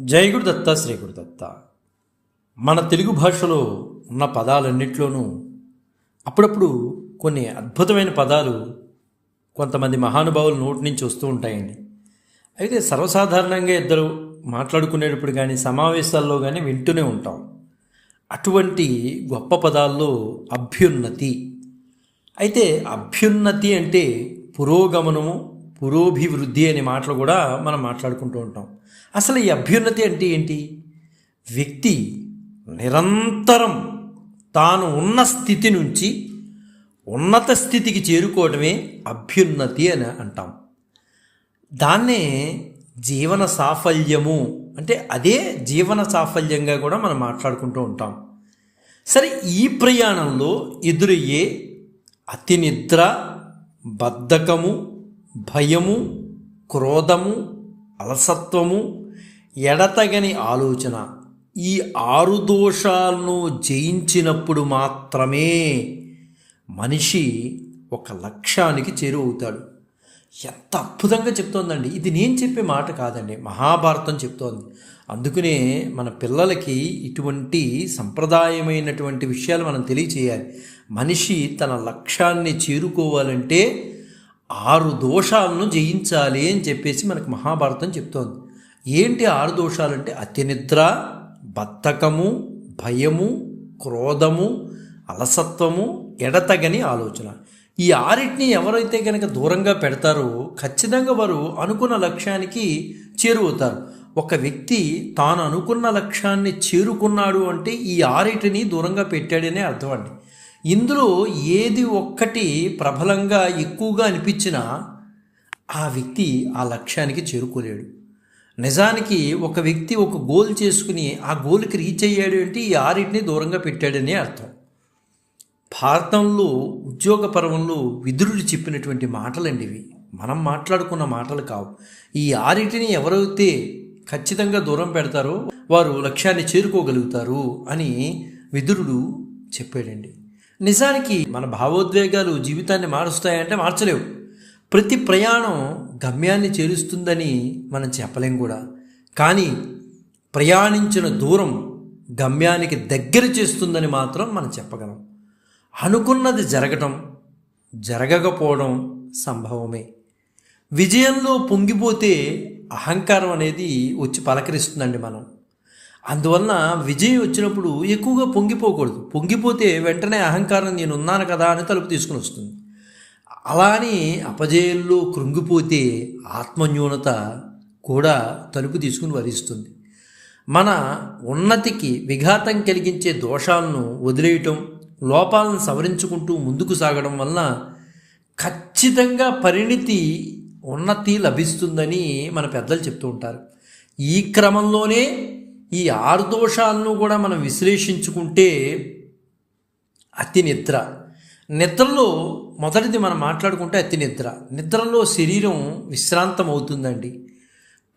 జై గురుదత్త శ్రీ గురుదత్త. మన తెలుగు భాషలో ఉన్న పదాలన్నింటిలోనూ అప్పుడప్పుడు కొన్ని అద్భుతమైన పదాలు కొంతమంది మహానుభావుల నోటి నుంచి వస్తూ ఉంటాయండి. అయితే సర్వసాధారణంగా ఇద్దరు మాట్లాడుకునేటప్పుడు కానీ సమావేశాల్లో కానీ వింటూనే ఉంటాం. అటువంటి గొప్ప పదాల్లో అభ్యున్నతి. అయితే అభ్యున్నతి అంటే పురోగమనము పురోభివృద్ధి అనే మాటలు కూడా మనం మాట్లాడుకుంటూ ఉంటాం. అసలు ఈ అభ్యున్నతి అంటే ఏంటి? వ్యక్తి నిరంతరం తాను ఉన్న స్థితి నుంచి ఉన్నత స్థితికి చేరుకోవడమే అభ్యున్నతి అని అంటాం. దాన్నే జీవన సాఫల్యము అంటే అదే జీవన సాఫల్యంగా కూడా మనం మాట్లాడుకుంటూ ఉంటాం. సరే ఈ ప్రయాణంలో ఎదురయ్యే అతి నిద్ర బద్ధకము భయము క్రోధము అలసత్వము ఎడతగని ఆలోచన. ఈ ఆరు దోషాలను జయించినప్పుడు మాత్రమే మనిషి ఒక లక్ష్యానికి చేరువవుతాడు. ఎంత అద్భుతంగా చెప్తోందండి. ఇది నేను చెప్పే మాట కాదండి. మహాభారతం చెప్తోంది. అందుకనే మన పిల్లలకి ఇటువంటి సంప్రదాయమైనటువంటి విషయాలు మనం తెలియచేయాలి. మనిషి తన లక్ష్యాన్ని చేరుకోవాలంటే ఆరు దోషాలను జయించాలి అని చెప్పేసి మనకు మహాభారతం చెప్తోంది. ఏంటి ఆరు దోషాలంటే? అతినిద్ర బద్ధకము భయము క్రోధము అలసత్వము ఎడతగని ఆలోచన. ఈ ఆరిటిని ఎవరైతే కనుక దూరంగా పెడతారో ఖచ్చితంగా వారు అనుకున్న లక్ష్యానికి చేరువుతారు ఒక వ్యక్తి తాను అనుకున్న లక్ష్యాన్ని చేరుకున్నాడు అంటే ఈ ఆరిటిని దూరంగా పెట్టాడనే అర్థం అండి. ఇందులో ఏది ఒక్కటి ప్రబలంగా ఎక్కువగా అనిపించినా ఆ వ్యక్తి ఆ లక్ష్యానికి చేరుకోలేడు. నిజానికి ఒక వ్యక్తి ఒక గోల్ చేసుకుని ఆ గోల్కి రీచ్ అయ్యాడు అంటే ఈ ఆరింటిని దూరంగా పెట్టాడనే అర్థం. భారతంలో ఉద్యోగ పర్వంలో విదురుడు చెప్పినటువంటి మాటలండి ఇవి. మనం మాట్లాడుకున్న మాటలు కావు. ఈ ఆరిటిని ఎవరైతే ఖచ్చితంగా దూరం పెడతారో వారు లక్ష్యాన్ని చేరుకోగలుగుతారు అని విదురుడు చెప్పాడండి. నిజానికి మన భావోద్వేగాలు జీవితాన్ని మారుస్తాయంటే మార్చలేవు. ప్రతి ప్రయాణం గమ్యాన్ని చేరుస్తుందని మనం చెప్పలేం కూడా. కానీ ప్రయాణించిన దూరం గమ్యానికి దగ్గర చేస్తుందని మాత్రం మనం చెప్పగలం. అనుకున్నది జరగటం జరగకపోవడం సంభవమే. విజయంలో పొంగిపోతే అహంకారం అనేది వచ్చి పలకరిస్తుందండి మనం. అందువలన విజయం వచ్చినప్పుడు ఎక్కువగా పొంగిపోకూడదు. పొంగిపోతే వెంటనే అహంకారం నేను ఉన్నాను కదా అని తలుపు తీసుకుని వస్తుంది. అలా అని అపజయంలో కృంగిపోతే ఆత్మన్యూనత కూడా తలుపు తీసుకుని వరిస్తుంది. మన ఉన్నతికి విఘాతం కలిగించే దోషాలను వదిలేయటం లోపాలను సవరించుకుంటూ ముందుకు సాగడం వలన ఖచ్చితంగా పరిణితి ఉన్నతి లభిస్తుందని మన పెద్దలు చెప్తూ ఉంటారు. ఈ క్రమంలోనే ఈ ఆరు దోషాలను కూడా మనం విశ్లేషించుకుంటే అతి నిద్ర. నిద్రలో మొదటిది మనం మాట్లాడుకుంటే అతి నిద్ర. నిద్రలో శరీరం విశ్రాంతం అవుతుందండి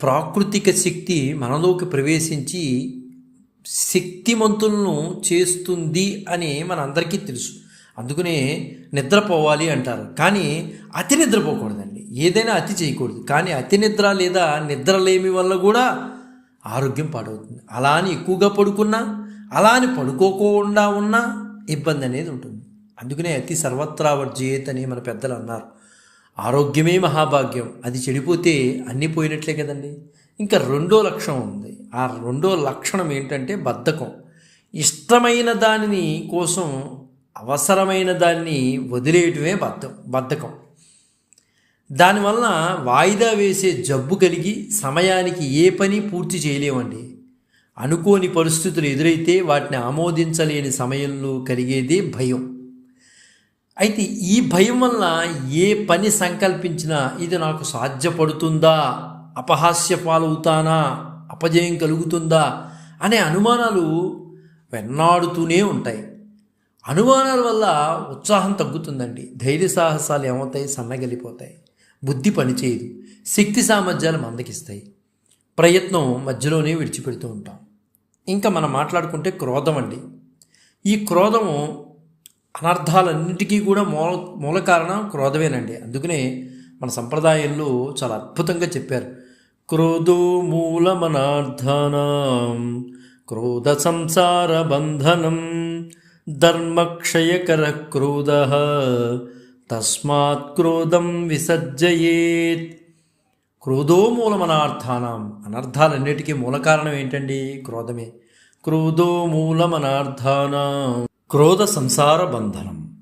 ప్రాకృతిక శక్తి మనలోకి ప్రవేశించి శక్తిమంతులను చేస్తుంది అని మనందరికీ తెలుసు. అందుకనే నిద్రపోవాలి అంటారు. కానీ అతి నిద్రపోకూడదండి. ఏదైనా అతి చేయకూడదు. కానీ అతి నిద్ర లేదా నిద్రలేమి వల్ల కూడా ఆరోగ్యం పాడవుతుంది. అలా అని ఎక్కువగా పడుకున్నా అలా అని పడుకోకుండా ఉన్నా ఇబ్బంది అనేది ఉంటుంది. అందుకనే అతి సర్వత్రా వర్జేత్ అని మన పెద్దలు అన్నారు. ఆరోగ్యమే మహాభాగ్యం. అది చెడిపోతే అన్నీ పోయినట్లే కదండి. ఇంకా రెండో లక్షణం ఉంది. ఆ రెండో లక్షణం ఏంటంటే బద్ధకం. ఇష్టమైన దానిని కోసం అవసరమైన దాన్ని వదిలేయటమే బద్ధం బద్ధకం. దానివల్ల వాయిదా వేసే జబ్బు కలిగి సమయానికి ఏ పని పూర్తి చేయలేమండి అనుకోని పరిస్థితులు ఎదురైతే వాటిని ఆమోదించలేని సమయంలో కలిగేదే భయం. అయితే ఈ భయం వల్ల ఏ పని సంకల్పించినా ఇది నాకు సాధ్యపడుతుందా? అపహాస్య పాలవుతానా అపజయం కలుగుతుందా? అనే అనుమానాలు వెన్నాడుతూనే ఉంటాయి. అనుమానాల వల్ల ఉత్సాహం తగ్గుతుందండి. ధైర్య సాహసాలు ఏమవుతాయి? సన్నగలిపోతాయి బుద్ధి పనిచేయదు శక్తి సామర్థ్యాలు మందకిస్తాయి. ప్రయత్నం మధ్యలోనే విడిచిపెడుతూ ఉంటాం. ఇంకా మనం మాట్లాడుకుంటే క్రోధం అండి. ఈ క్రోధము అనర్థాలన్నిటికీ కూడా మూల మూల కారణం క్రోధమేనండి. అందుకనే మన సంప్రదాయంలో చాలా అద్భుతంగా చెప్పారు. క్రోధో మూలమనార్థానాం క్రోధ సంసార బంధనం ధర్మక్షయకర క్రోధ తస్మాత్ క్రోధం విసర్జయేత్. క్రోధో మూలమనార్థానం. అనర్థాలన్నిటికీ మూల కారణం ఏంటండి? క్రోధమే. క్రోధో మూలమనార్థానం. క్రోధ సంసార బంధనం.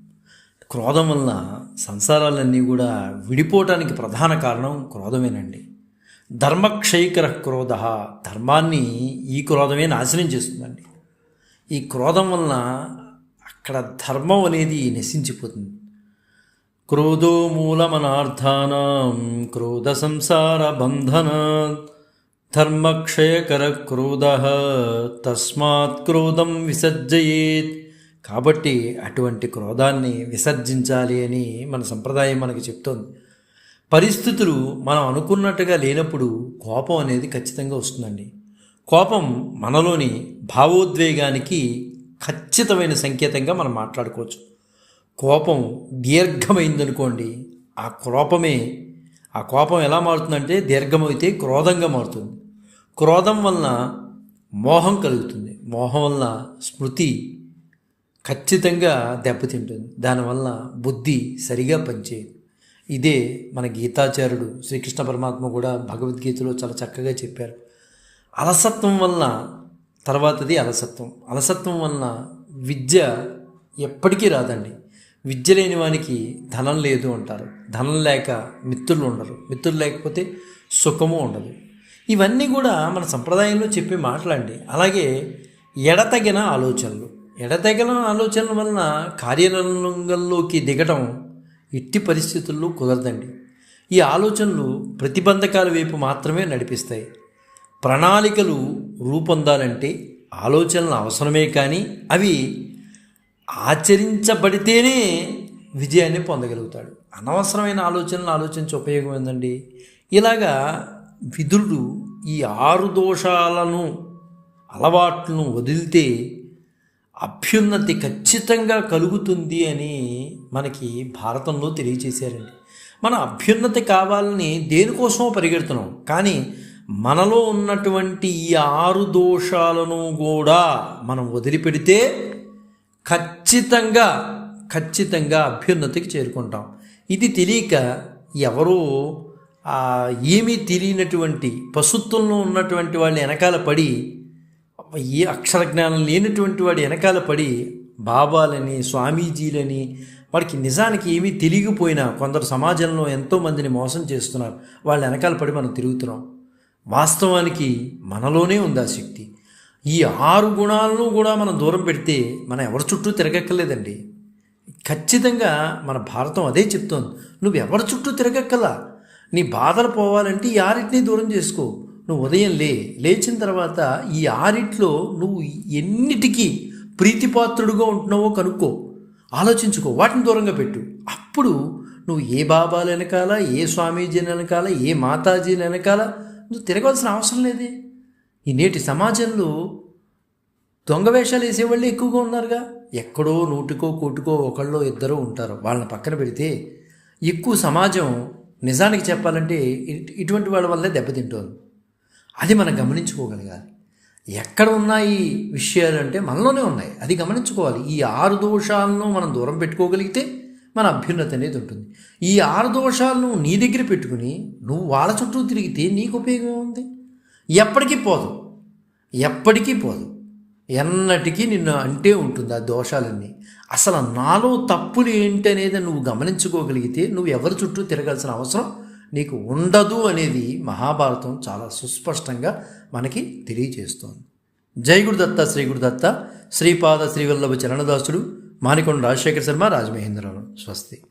క్రోధం వలన సంసారాలన్నీ కూడా విడిపోవటానికి ప్రధాన కారణం క్రోధమేనండి. ధర్మక్షయకర క్రోధ ధర్మాన్ని ఈ క్రోధమే నాశనం చేస్తుందండి. ఈ క్రోధం వలన అక్కడ ధర్మం అనేది నశించిపోతుంది. క్రోధో మూలమనార్థానాం క్రోధ సంసార బంధన ధర్మక్షయకర క్రోధ తస్మాత్ క్రోధం విసర్జయేత్ కాబట్టి అటువంటి క్రోధాన్ని విసర్జించాలి అని మన సంప్రదాయం మనకి చెప్తోంది. పరిస్థితులు మనం అనుకున్నట్టుగా లేనప్పుడు కోపం అనేది ఖచ్చితంగా వస్తుందండి. కోపం మనలోని భావోద్వేగానికి ఖచ్చితమైన సంకేతంగా మనం మాట్లాడుకోవచ్చు. కోపం దీర్ఘమైందనుకోండి ఆ కోపమే ఆ కోపం ఎలా మారుతుందంటే దీర్ఘమైతే క్రోధంగా మారుతుంది. క్రోధం వలన మోహం కలుగుతుంది. మోహం వలన స్మృతి ఖచ్చితంగా దెబ్బతింటుంది. దానివల్ల బుద్ధి సరిగా పనిచేయదు. ఇదే మన గీతాచార్యుడు శ్రీకృష్ణ పరమాత్మ కూడా భగవద్గీతలో చాలా చక్కగా చెప్పారు. అలసత్వం వలన తర్వాతది అలసత్వం. అలసత్వం వలన విద్య ఎప్పటికీ రాదండి. విద్య లేని వానికి ధనం లేదు అంటారు. ధనం లేక మిత్రులు ఉండరు. మిత్రులు లేకపోతే సుఖము ఉండదు. ఇవన్నీ కూడా మన సంప్రదాయంలో చెప్పే మాట్లాడండి అలాగే ఎడతగిన ఆలోచనలు. ఎడతగిన ఆలోచనల వలన కార్యరంగంలోకి దిగటం ఎట్టి పరిస్థితుల్లో కుదరదండి. ఈ ఆలోచనలు ప్రతిబంధకాల వైపు మాత్రమే నడిపిస్తాయి. ప్రణాళికలు రూపొందాలంటే ఆలోచనలు అవసరమే కానీ అవి ఆచరించబడితేనే విజయాన్ని పొందగలుగుతాడు. అనవసరమైన ఆలోచనలు ఆలోచించే ఉపయోగం ఏందండి? ఇలాగా విదురుడు ఈ ఆరు దోషాలను అలవాట్లను వదిలితే అభ్యున్నతి ఖచ్చితంగా కలుగుతుంది అని మనకి భారతంలో తెలియచేశారండి. మన అభ్యున్నతి కావాలని దేనికోసమో పరిగెడుతున్నాం. కానీ మనలో ఉన్నటువంటి ఈ ఆరు దోషాలను కూడా మనం వదిలిపెడితే ఖచ్చితంగా ఖచ్చితంగా అభ్యున్నతికి చేరుకుంటాం. ఇది తెలియక ఎవరో ఏమీ తెలియనటువంటి పశుత్వంలో ఉన్నటువంటి వాళ్ళ వెనకాల పడి ఏ అక్షర జ్ఞానం లేనటువంటి వాడి వెనకాల పడి బాబాలని స్వామీజీలని వాడికి నిజానికి ఏమీ తెలియకపోయినా కొందరు సమాజంలో ఎంతోమందిని మోసం చేస్తున్నారు. వాళ్ళ వెనకాల పడి మనం తిరుగుతున్నాం. వాస్తవానికి మనలోనే ఉంది ఆ శక్తి. ఈ ఆరు గుణాలను కూడా మనం దూరం పెడితే మనం ఎవరి చుట్టూ తిరగక్కర్లేదండి. ఖచ్చితంగా మన భారతం అదే చెప్తోంది. నువ్వు ఎవరి చుట్టూ తిరగక్కలా. నీ బాధలు పోవాలంటే ఈ ఆరింటిని దూరం చేసుకో. నువ్వు ఉదయం లే లేచిన తర్వాత ఈ ఆరిట్లో నువ్వు ఎన్నిటికీ ప్రీతిపాత్రుడుగా ఉంటున్నావో కనుక్కో. ఆలోచించుకో వాటిని దూరంగా పెట్టు. అప్పుడు నువ్వు ఏ బాబాలు వెనకాల ఏ స్వామీజీని వెనకాల ఏ మాతాజీని వెనకాల నువ్వు తిరగవలసిన అవసరం లేదే. ఈ నేటి సమాజంలో దొంగ వేషాలు వేసేవాళ్ళు ఎక్కువగా ఉన్నారుగా. ఎక్కడో నూటికో కోటికో ఒకళ్ళో ఇద్దరు ఉంటారు. వాళ్ళని పక్కన పెడితే ఎక్కువ సమాజం నిజానికి చెప్పాలంటే ఇటువంటి వాళ్ళ వల్లే దెబ్బతింటుంది. అది మనం గమనించుకోగలగాలి. ఎక్కడ ఉన్నాయి విషయాలు అంటే మనలోనే ఉన్నాయి. అది గమనించుకోవాలి. ఈ ఆరు దోషాలను మనం దూరం పెట్టుకోగలిగితే మన అభ్యున్నత అనేది ఉంటుంది. ఈ ఆరు దోషాలను నీ దగ్గర పెట్టుకుని నువ్వు వాళ్ళ చుట్టూ తిరిగితే నీకు ఉపయోగం ఉంది ఎప్పటికీ పోదు. ఎప్పటికీ పోదు. ఎన్నటికీ నిన్ను అంటే ఉంటుంది ఆ దోషాలన్నీ. అసలు నాలో తప్పులు ఏంటి అనేది నువ్వు గమనించుకోగలిగితే నువ్వు ఎవరి చుట్టూ తిరగాల్సిన అవసరం నీకు ఉండదు అనేది మహాభారతం చాలా సుస్పష్టంగా మనకి తెలియజేస్తోంది. జై గురుదత్త శ్రీ గురుదత్త. శ్రీపాద శ్రీవల్లభ చరణదాసుడు. మానికొండ రాజశేఖర శర్మ రాజమహేంద్రరావు. స్వస్తి.